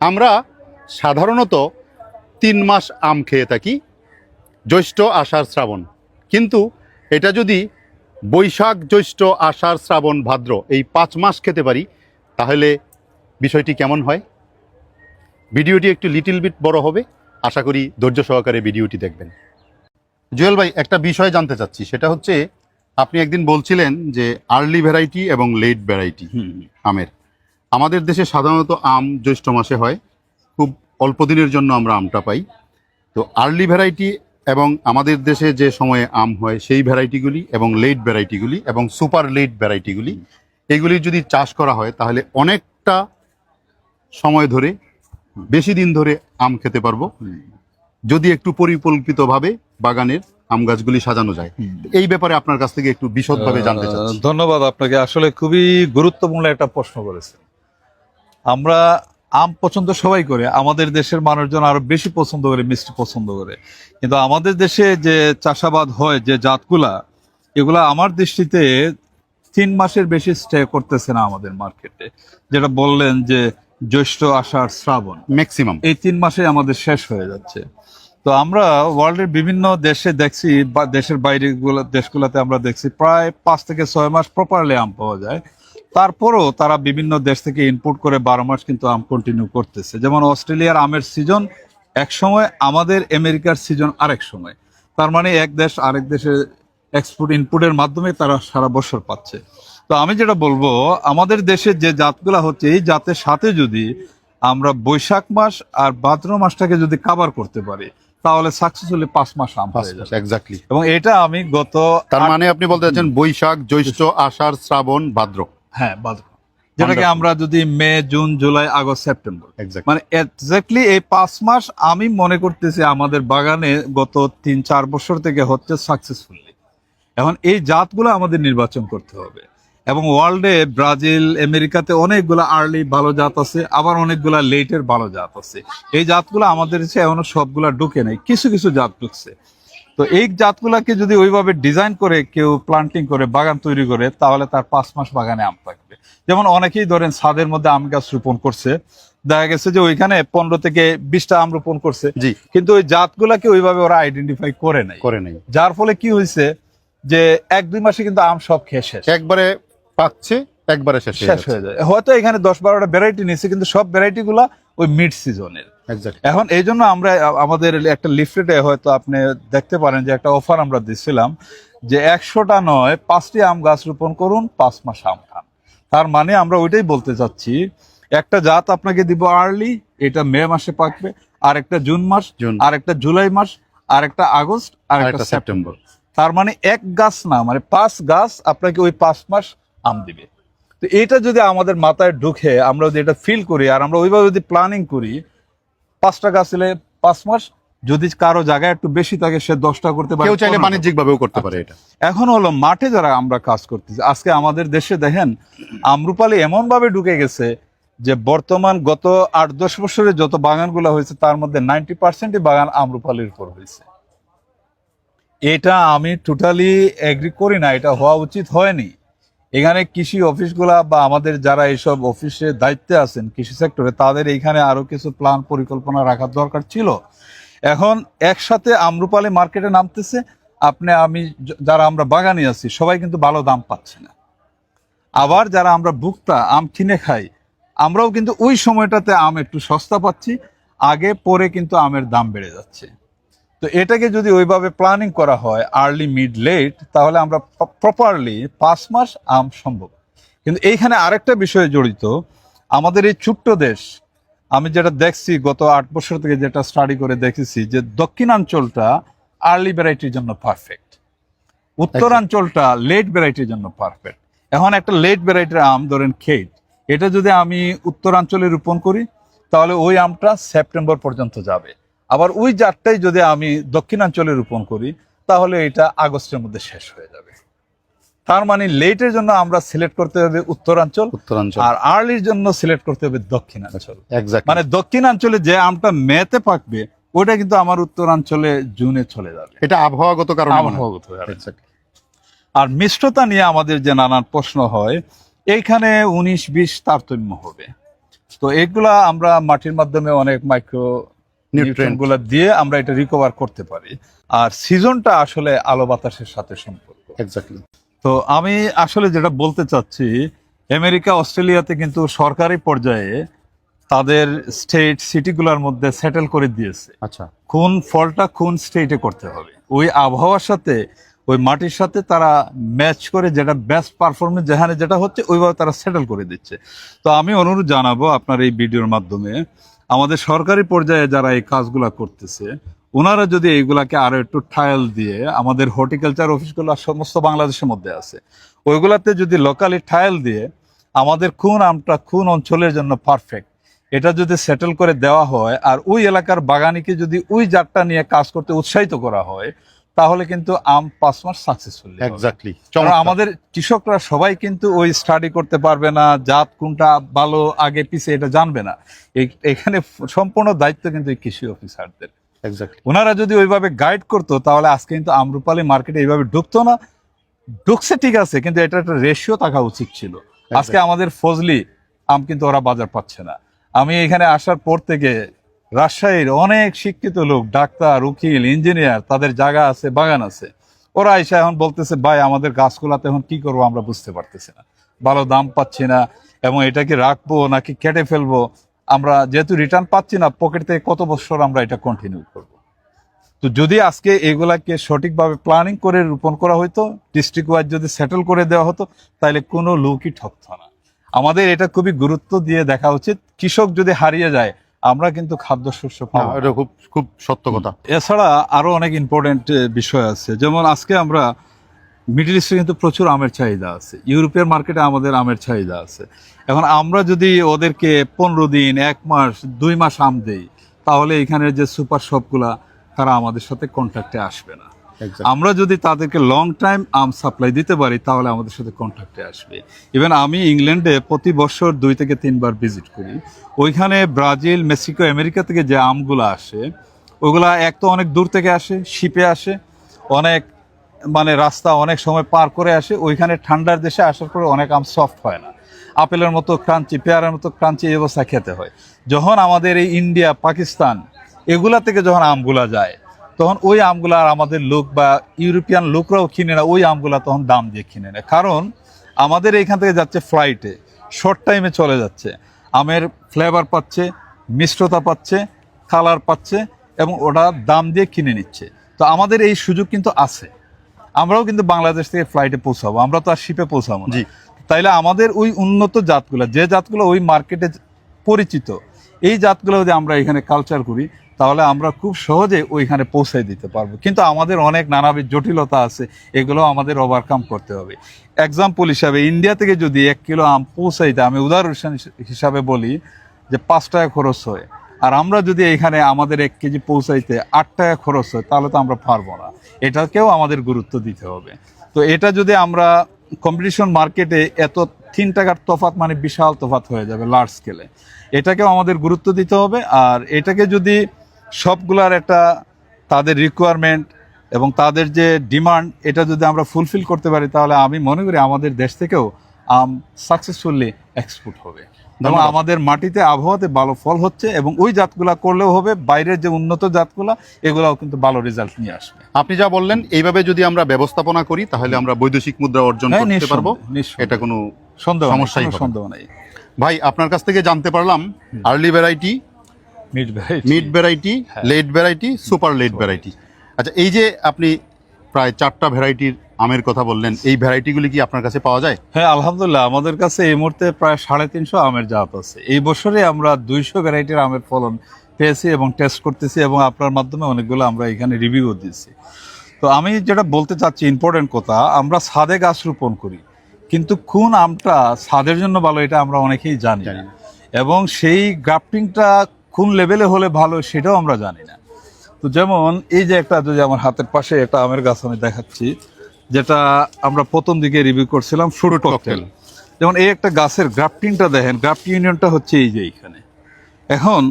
আমরা সাধারণত তিন মাস আম খেয়ে থাকি জ্যৈষ্ঠ আষাঢ় শ্রাবণ। কিন্তু এটা যদি বৈশাখ জ্যৈষ্ঠ আষাঢ় শ্রাবণ ভাদ্র এই পাঁচ মাস খেতে পারি তাহলে বিষয়টি কেমন হয়? ভিডিওটি একটু লিটিল বিট বড় হবে। আশা করি ধৈর্য সহকারে ভিডিওটি দেখবেন। জুয়েল ভাই একটা বিষয় জানতে চাচ্ছি। সেটা হচ্ছে আপনি একদিন বলছিলেন যে আর্লি ভ্যারাইটি এবং লেট ভ্যারাইটি আমের। আমাদের দেশে সাধারণত আম জ্যৈষ্ঠ মাসে হয়। খুব অল্প দিনের জন্য আমরা আমটা পাই। তো আর্লি ভ্যারাইটি এবং আমাদের দেশে যে সময়ে আম হয় সেই ভ্যারাইটিগুলি এবং লেট ভ্যারাইটিগুলি এবং সুপার লেট ভ্যারাইটিগুলি এগুলি যদি চাষ করা হয় তাহলে অনেকটা সময় ধরে, বেশি দিন ধরে আম খেতে পারব। যদি একটু পরিকল্পিতভাবে বাগানের আম গাছগুলি সাজানো যায়। এই ব্যাপারে আপনার কাছ থেকে একটু বিশদভাবে জানতে চাই ধন্যবাদ আপনাকে। আসলে খুবই গুরুত্বপূর্ণ একটা প্রশ্ন করেছেন। আমরা আম পছন্দ সবাই করে আমাদের দেশের মানুষজন আরও বেশি পছন্দ করে মিষ্টি পছন্দ করে। কিন্তু আমাদের দেশে যে চাষাবাদ হয় যে জাতগুলা এগুলা আমার দৃষ্টিতে তিন মাসের বেশি স্টে করতেছে না আমাদের মার্কেটে যেটা বললেন যে জ্যৈষ্ঠ আষাঢ় শ্রাবণ। ম্যাক্সিমাম এই তিন মাসে আমাদের শেষ হয়ে যাচ্ছে। তো আমরা ওয়ার্ল্ডের বিভিন্ন দেশে দেখছি বা দেশের বাইরে গুলো দেশগুলোতে আমরা দেখছি প্রায় পাঁচ থেকে ছয় মাস প্রপারলি আম পাওয়া যায়। তারপরও তারা বিভিন্ন দেশ থেকে ইনপুট করে বারো মাস কিন্তু আম কন্টিনিউ করতেছে। যেমন অস্ট্রেলিয়ার আমের সিজন এক সময় আমাদের আমেরিকার সিজন আরেক সময়। তার মানে এক দেশ আরেক দেশে এক্সপোর্ট ইনপুটের মাধ্যমে তারা সারা বছর পাচ্ছে। তো আমি যেটা বলব আমাদের দেশে যে জাতগুলা হচ্ছে এই জাতের সাথে যদি আমরা বৈশাখ মাস আর ভাদ্র মাসটাকে যদি কাভার করতে পারি তাহলে সাকসেসফুলি পাঁচ মাস আম এক্স্যাক্টলি এবং এটা আমি গত তার মানে আপনি বলতে চাচ্ছেন বৈশাখ জ্যৈষ্ঠ আষাঢ় শ্রাবণ ভাদ্র। হ্যাঁ যেটাকে আমরা যদি May June July August September. মানে এক্স্যাক্টলি এই পাঁচ মাস আমি মনে করতেছি আমাদের বাগানে গত তিন চার বছর থেকে হচ্ছে সাকসেসফুলি এখন এই জাতগুলো আমাদের নির্বাচন করতে হবে। এবং ওয়ার্ল্ডে ব্রাজিল আমেরিকাতে অনেকগুলো আর্লি ভালো জাত আছে আবার অনেকগুলা লেটের ভালো জাত আছে। এই জাতগুলো আমাদের দেশে এখনও সবগুলা ঢুকে নেই কিছু কিছু জাত ঢুকছে। তো এই জাতগুলাকে যদি ওইভাবে ডিজাইন করে কেউ প্লান্টিং করে বাগান তৈরি করে তাহলে তার পাঁচ মাস বাগানে আম থাকবে। যেমন অনেকেই ধরেন ছাদের মধ্যে আম গাছ রোপণ করছে। দেখা গেছে যে ওইখানে পনেরো থেকে বিশটা আম রোপণ করছে। জি। কিন্তু ওই জাতগুলাকে ওইভাবে ওরা আইডেন্টিফাই করে নাই। করে নেই। যার ফলে কি হয়েছে যে এক দুই মাসে কিন্তু আম সব খেয়ে শেষ। একবারে পাকছে একবারে শেষ হয়ে যায়। হয়তো এখানে দশ বারোটা ভ্যারাইটি নিচ্ছে কিন্তু সব ভ্যারাইটি গুলা ওই মিড সিজনের এখন এই জন্য আমরা আমাদের একটা লিফলেটে হয়তো আপনি দেখতে পারেন যে একটা অফার আমরা দিচ্ছিলাম যে একশোটা নয় পাঁচটি আম গাছ রোপণ করুন পাঁচ মাস আম খান। তার মানে আমরা ওইটাই বলতে চাচ্ছি একটা জাত আপনাকে দিব আর্লি এটা মে মাসে পাকবে আর একটা জুন মাস জুন। আর একটা জুলাই মাস আর একটা আগস্ট আর একটা সেপ্টেম্বর। তার মানে এক গাছ না মানে পাঁচ গাছ আপনাকে ওই পাঁচ মাস আম দিবে। তো এটা যদি আমাদের মাথায় ঢুকে আমরা যদি এটা ফিল করি আর আমরা ওইভাবে যদি প্ল্যানিং করি পাঁচটা গাছ হলে পাঁচ মাস যদি কারও জায়গায় একটু বেশি থাকে সে দশটা করতে পারে কেউ চাইলে। বাণিজ্যিক ভাবেও করতে পারে এটা। এখন হলো মাঠে যারা আমরা কাজ করতেছি আজকে আমাদের দেশে দেখেন আমরুপালি এমন ভাবে ঢুকে গেছে যে বর্তমান গত আট দশ বছরে যত বাগানগুলো হয়েছে তার মধ্যে নাইনটি পার্সেন্টই বাগান আমরুপালির উপর হয়েছে। এটা আমি টোটালি এগ্রি করি না এটা হওয়া উচিত হয়নি। এখানে কৃষি অফিসগুলা বা আমাদের যারা এইসব অফিসে দায়িত্বে আছেন কৃষি সেক্টরে, তাদের এইখানে আরও কিছু প্ল্যান পরিকল্পনা রাখার দরকার ছিল। এখন একসাথে আমরুপালি মার্কেটে নামতেছে, আপনি, আমি যারা আমরা বাগানে আছি, সবাই কিন্তু ভালো দাম পাচ্ছে না। আবার যারা আমরা ভুক্তা, আম কিনে খাই, আমরাও কিন্তু ওই সময়টাতে আম একটু সস্তা পাচ্ছি, আগে পরে কিন্তু আমের দাম বেড়ে যাচ্ছে। তো এটাকে যদি ওইভাবে প্ল্যানিং করা হয় আর্লি মিড লেট তাহলে আমরা প্রপারলি পাঁচ মাস আম সম্ভব। কিন্তু এইখানে আরেকটা বিষয় জড়িত, আমাদের এই ছোট্ট দেশ, আমি যেটা দেখছি গত আট বছর থেকে যেটা স্টাডি করে দেখেছি যে দক্ষিণাঞ্চলটা আর্লি ভ্যারাইটির জন্য পারফেক্ট উত্তরাঞ্চলটা লেট ভ্যারাইটির জন্য পারফেক্ট এখন একটা লেট ভ্যারাইটির আম ধরেন খেট এটা যদি আমি উত্তরাঞ্চলে রোপণ করি, তাহলে ওই আমটা সেপ্টেম্বর পর্যন্ত যাবে। আবার ওই জাতটাই যদি আমি দক্ষিণাঞ্চলে রোপণ করি তাহলে এটা আগস্টের মধ্যে শেষ হয়ে যাবে। তার মানে লেটের জন্য আমরা সিলেক্ট করতে হবে উত্তরাঞ্চল উত্তরাঞ্চল। আর আর্লির জন্য সিলেক্ট করতে হবে দক্ষিণাঞ্চল। মানে দক্ষিণাঞ্চলে যে আমটা মেতে পাকবে ওটা কিন্তু আমার উত্তরাঞ্চলে জুনে চলে যাবে। এটা আবহাওয়াগত কারণ আবহাওয়াগত আর মিষ্টতা নিয়ে আমাদের যে নানান প্রশ্ন হয় এইখানে উনিশ বিশ তারতম্য হবে। তো এগুলা আমরা মাটির মাধ্যমে অনেক মাইক্রো নিউট্রিয়েন্টগুলা দিয়ে আমরা এটা রিকভার করতে পারি। আর সিজনটা আসলে আলো বাতাসের সাথে সম্পর্ক। এক্স্যাক্টলি তো আমি আসলে যেটা বলতে চাচ্ছি আমেরিকা অস্ট্রেলিয়াতে কিন্তু সরকারি পর্যায়ে তাদের স্টেট সিটিগুলোর মধ্যে সেটেল করে দিয়েছে। আচ্ছা। কোন ফলটা কোন স্টেটে করতে হবে? ওই আবহাওয়ার সাথে ওই মাটির সাথে তারা ম্যাচ করে যেটা বেস্ট পারফরমেন্স যেখানে যেটা হচ্ছে ওইভাবে তারা সেটেল করে দিচ্ছে। তো আমি অনুরোধ জানাব আপনার এই ভিডিওর মাধ্যমে আমাদের সরকারি পর্যায়ে যারা এই কাজগুলা করতেছে, ওনারা যদি এইগুলাকে আরও একটু ট্রায়াল দিয়ে আমাদের হর্টিকালচার অফিসগুলো সমস্ত বাংলাদেশের মধ্যে আছে, ওইগুলাতে যদি লোকালি ট্রায়াল দিয়ে আমাদের খুন আমটা খুন অঞ্চলের জন্য পারফেক্ট এটা যদি সেটেল করে দেওয়া হয়, আর ওই এলাকার বাগানিকে যদি ওই জাতটা নিয়ে কাজ করতে উৎসাহিত করা হয় তাহলে কিন্তু আম পাঁচ মাস সাকসেসফুল এক্স্যাক্টলি আমাদের কৃষকরা সবাই কিন্তু ওই স্টাডি করতে পারবে না জাত কোনটা ভালো আগে পিছে এটা জানবে না। এখানে সম্পূর্ণ দায়িত্ব কিন্তু কৃষি অফিসারদের এক্স্যাক্টলি ওনারা যদি ওইভাবে গাইড করতো তাহলে আজকে কিন্তু আমরুপালি মার্কেটে এইভাবে ঢুকতো না। ঢুকছে ঠিক আছে কিন্তু এটা একটা রেশিও থাকা উচিত ছিল। আজকে আমাদের ফজলি আম কিন্তু ওরা বাজার পাচ্ছে না। আমি এখানে আসার পর থেকে রাজশাহীর অনেক শিক্ষিত লোক, ডাক্তার, উকিল, ইঞ্জিনিয়ার, তাদের জায়গা আছে, বাগান আছে। ওরা এসে এখন বলতেছে, ভাই, আমাদের গাছগুলাতে এখন কি করব আমরা বুঝতে পারতেছি না। ভালো দাম পাচ্ছি না এবং এটাকে রাখব নাকি কেটে ফেলব? আমরা যেহেতু রিটার্ন পাচ্ছি না পকেট থেকে কত বছর আমরা এটা কন্টিনিউ করব? তো যদি আজকে এগুলাকে সঠিকভাবে প্ল্যানিং করে রোপণ করা হতো ডিস্ট্রিক্ট ওয়াইজ যদি সেটেল করে দেওয়া হতো, তাহলে কোনো লোকই ঠকতো না। আমাদের এটা খুবই গুরুত্ব দিয়ে দেখা উচিত, কৃষক যদি হারিয়ে যায় আমরা কিন্তু খাদ্যশস্য পাবো এটা খুব খুব সত্য কথা। এছাড়া আরও অনেক ইম্পর্টেন্ট বিষয় আছে। যেমন আজকে আমরা মিডল ইস্টে কিন্তু প্রচুর আমের চাহিদা আছে। ইউরোপের মার্কেটে আমাদের আমের চাহিদা আছে। এখন আমরা যদি ওদেরকে পনেরো দিন এক মাস দুই মাস আম দেই তাহলে এখানের যে সুপার শপগুলা তারা আমাদের সাথে কন্ট্যাক্টে আসবে না. আমরা যদি তাদেরকে লং টাইম আম সাপ্লাই দিতে পারি, তাহলে আমাদের সাথে কন্ট্যাক্টে আসবে। ইভেন আমি ইংল্যান্ডে প্রতি বছর দুই থেকে তিনবার ভিজিট করি। ওইখানে ব্রাজিল, মেক্সিকো, আমেরিকা থেকে যে আমগুলো আসে, ওগুলা এক তো অনেক দূর থেকে আসে শিপে আসে, অনেক মানে রাস্তা অনেক সময় পার করে আসে, ওইখানে ঠান্ডার দেশে আসার পরে অনেক আম সফট হয় না। আপেলের মতো ক্রাঞ্চি, পেয়ারার মতো ক্রাঞ্চি এই অবস্থা খেতে হয়। যখন আমাদের এই ইন্ডিয়া পাকিস্তান এগুলা থেকে যখন আমগুলা যায় তখন ওই আমগুলো আর আমাদের লোক বা ইউরোপিয়ান লোকরাও কিনে না ওই আমগুলো তখন দাম দিয়ে কিনে নেয়। কারণ আমাদের এইখান থেকে যাচ্ছে ফ্লাইটে শর্ট টাইমে চলে যাচ্ছে। আমের ফ্লেভার পাচ্ছে মিষ্টতা পাচ্ছে কালার পাচ্ছে এবং ওটা দাম দিয়ে কিনে নিচ্ছে। তো আমাদের এই সুযোগ কিন্তু আছে। আমরাও কিন্তু বাংলাদেশ থেকে ফ্লাইটে পৌঁছাবো আমরা তো আর শিপে পৌঁছাবো না। জি। তাইলে আমাদের ওই উন্নত জাতগুলো যে জাতগুলো ওই মার্কেটে পরিচিত এই জাতগুলো যদি আমরা এখানে কালচার করি তাহলে আমরা খুব সহজে ওইখানে পৌঁছে দিতে পারব। কিন্তু আমাদের অনেক নানাবিধ জটিলতা আছে এগুলো আমাদের ওভারকাম করতে হবে। এক্সাম্পল হিসাবে ইন্ডিয়া থেকে যদি এক কিলো আম পৌঁছাইতে আমি উদাহরণ হিসাবে বলি যে পাঁচ টাকা খরচ হয়। আর আমরা যদি এখানে আমাদের এক কেজি পৌঁছাইতে আট টাকা খরচ হয়, তাহলে তো আমরা পারব না। এটাকেও আমাদের গুরুত্ব দিতে হবে। তো এটা যদি আমরা কম্পিটিশন মার্কেটে এত তিন টাকার তফাত মানে বিশাল তফাত হয়ে যাবে লার্জ স্কেলে এটাকেও আমাদের গুরুত্ব দিতে হবে। আর এটাকে যদি সবগুলার একটা তাদের রিকোয়ারমেন্ট এবং তাদের যে ডিমান্ড এটা যদি আমরা ফুলফিল করতে পারি তাহলে আমি মনে করি আমাদের দেশ থেকেও আম সাকসেসফুলি এক্সপোর্ট হবে। এবং আমাদের মাটিতে আবহাওয়াতে ভালো ফল হচ্ছে এবং ওই জাতগুলা করলেও হবে বাইরের যে উন্নত জাতগুলা এগুলাও কিন্তু ভালো রেজাল্ট নিয়ে আসবে। আপনি যা বললেন এইভাবে যদি আমরা ব্যবস্থাপনা করি তাহলে আমরা বৈদেশিক মুদ্রা অর্জন হ্যাঁ, করতে পারব। এটা কোনো সন্দেহ সমস্যাই। সন্দেহ নেই। ভাই আপনার কাছ থেকে জানতে পারলাম early variety mid variety. Late variety super late variety আচ্ছা এই যে আপনি প্রায় চারটা ভ্যারাইটির আমের কথা বললেন এই ভ্যারাইটিগুলি কি আপনার কাছে পাওয়া যায়? হ্যাঁ আলহামদুলিল্লাহ আমাদের কাছে এই মুহূর্তে প্রায় সাড়ে তিনশো আমের জাত আছে। এই বছরে আমরা দুইশো ভ্যারাইটির আমের ফলন পেয়েছি এবং টেস্ট করতেছি এবং আপনার মাধ্যমে অনেকগুলো আমরা এখানে রিভিউ দিচ্ছি তো আমি যেটা বলতে চাচ্ছি ইম্পর্টেন্ট কথা আমরা ছাদে গাছ রোপণ করি। কিন্তু কোন আমটা ছাদের জন্য ভালো এটা আমরা অনেকেই জানি। এবং সেই গ্রাফটিংটা কোন লেভেলে হলে ভালো সেটাও আমরা জানি না। তো যেমন এই যে একটা যদি আমার হাতের পাশে একটা আমের গাছ আমি দেখাচ্ছি যেটা আমরা প্রথম দিকে রিভিউ করছিলাম ফ্রুট ককটেল যেমন এই একটা গাছের গ্রাফটিংটা দেখেন গ্রাফটিং ইউনিয়নটা হচ্ছে এই যে এইখানে। এখন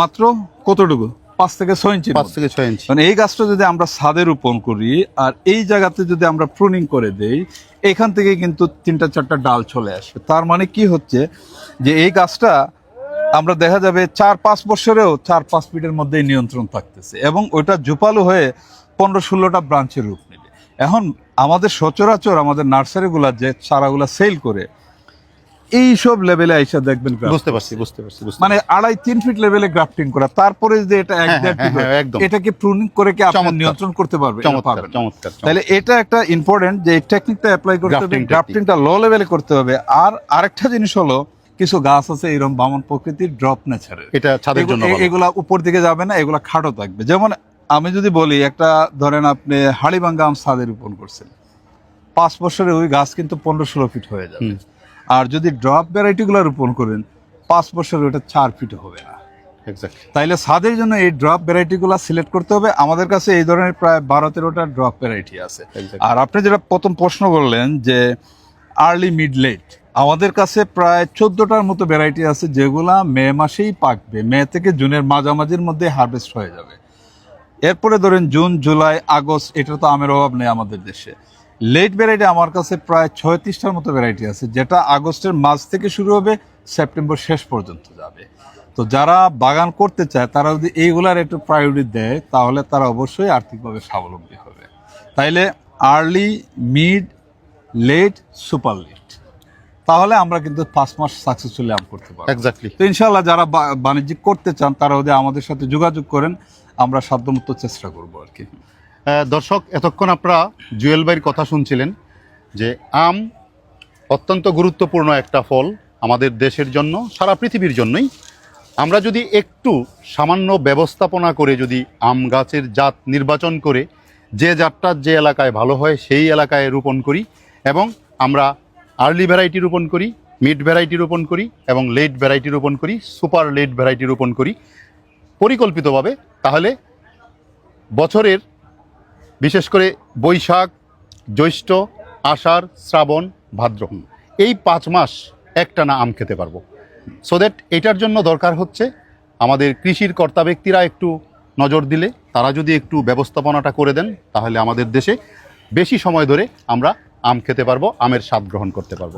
মাত্র কতটুকু? পাঁচ থেকে ছয় ইঞ্চি পাঁচ থেকে ছয় ইঞ্চি মানে এই গাছটা যদি আমরা ছাদে রোপণ করি আর এই জায়গাতে যদি আমরা প্রুনিং করে দেই এখান থেকে কিন্তু তিনটা চারটা ডাল চলে আসবে। তার মানে কি হচ্ছে যে এই গাছটা আমরা দেখা যাবে চার পাঁচ বছরেও চার পাঁচ ফিটের মধ্যেই নিয়ন্ত্রণ থাকতেছে এবং ওইটা জোপালো হয়ে পনেরো ষোলোটা ব্রাঞ্চের রূপ নেবে এখন আমাদের সচরাচর আমাদের নার্সারিগুলা যে চারাগুলা সেল করে এই সব লেভেলে আইসা দেখবেন বুঝতে পারছি বুঝতে পারছি মানে আড়াই তিন ফিট লেভেলে গ্রাফটিং করা তারপরে যে এটা হ্যাঁ, হ্যাঁ, হ্যাঁ, একদম। এটাকে প্রুনিং করে কি আপনি নিয়ন্ত্রণ করতে পারবে পারবেন। তাহলে এটা একটা ইম্পর্টেন্ট যে এই টেকনিকটা অ্যাপ্লাই করতে হবে। গ্রাফটিংটা লো লেভেলে করতে হবে আর আরেকটা জিনিস হলো কিছু গাছ আছে এরকম বামন প্রকৃতির ড্রপ নেচারের। এটা ছাদের জন্য। এগুলা উপর দিকে যাবে না এগুলা খাটো থাকবে। যেমন আমি যদি বলি একটা ধরেন আপনি হাড়িভাঙ্গা আম ছাদে রোপণ করছেন পাঁচ বছরে ওই গাছ কিন্তু পনেরো ষোলো ফিট হয়ে যাবে। আর যদি ড্রপ ভ্যারাইটিগুলো রোপণ করেন পাঁচ বছরে ওটা চার ফিট হবে না. তাইলে ছাদের জন্য এই ড্রপ ভ্যারাইটিগুলো সিলেক্ট করতে হবে। আমাদের কাছে এই ধরনের প্রায় বারো তেরোটা ড্রপ ভ্যারাইটি আছে। আর আপনি যেটা প্রথম প্রশ্ন করলেন যে আর্লি মিড লেট আমাদের কাছে প্রায় চোদ্দটার মতো ভ্যারাইটি আছে যেগুলা মে মাসেই পাকবে। মে থেকে জুনের মাঝামাঝির মধ্যে হারভেস্ট হয়ে যাবে। এরপরে ধরেন জুন, জুলাই, আগস্ট, এটা তো আমের অভাব নেই আমাদের দেশে। লেট ভ্যারাইটি আমার কাছে প্রায় ছয়ত্রিশটার মতো ভ্যারাইটি আছে, যেটা আগস্টের মাঝ থেকে শুরু হবে, সেপ্টেম্বর শেষ পর্যন্ত যাবে। তো যারা বাগান করতে চায়, তারা যদি এইগুলার একটু প্রায়োরিটি দেয়, তাহলে তারা অবশ্যই আর্থিকভাবে স্বাবলম্বী হবে। তাইলে early mid late super late তাহলে আমরা কিন্তু পাঁচ মাস সাকসেসফুলি আম করতে পারব। Exactly. তো ইনশাল্লাহ যারা বাণিজ্যিক করতে চান তারা যদি আমাদের সাথে যোগাযোগ করেন আমরা সাধ্যমতো চেষ্টা করব আর কি। দর্শক এতক্ষণ আপনারা জুয়েল ভাইয়ের কথা শুনছিলেন যে আম অত্যন্ত গুরুত্বপূর্ণ একটা ফল আমাদের দেশের জন্য সারা পৃথিবীর জন্যই। আমরা যদি একটু সামান্য ব্যবস্থাপনা করে যদি আম গাছের জাত নির্বাচন করে যে জাতটা যে এলাকায় ভালো হয় সেই এলাকায় রোপণ করি এবং আমরা আর্লি ভ্যারাইটি রোপণ করি মিড ভ্যারাইটি রোপণ করি এবং লেট ভ্যারাইটি রোপণ করি সুপার লেট ভ্যারাইটি রোপণ করি পরিকল্পিতভাবে। তাহলে বছরের বিশেষ করে বৈশাখ, জ্যৈষ্ঠ, আষাঢ়, শ্রাবণ, ভাদ্র এই পাঁচ মাস একটানা আম খেতে পারব। সো দ্যাট এটার জন্য দরকার হচ্ছে আমাদের কৃষির কর্তা ব্যক্তিরা একটু নজর দিলে, তারা যদি একটু ব্যবস্থাপনাটা করে দেন, তাহলে আমাদের দেশে বেশি সময় ধরে আমরা আম খেতে পারব আমের স্বাদ গ্রহণ করতে পারব।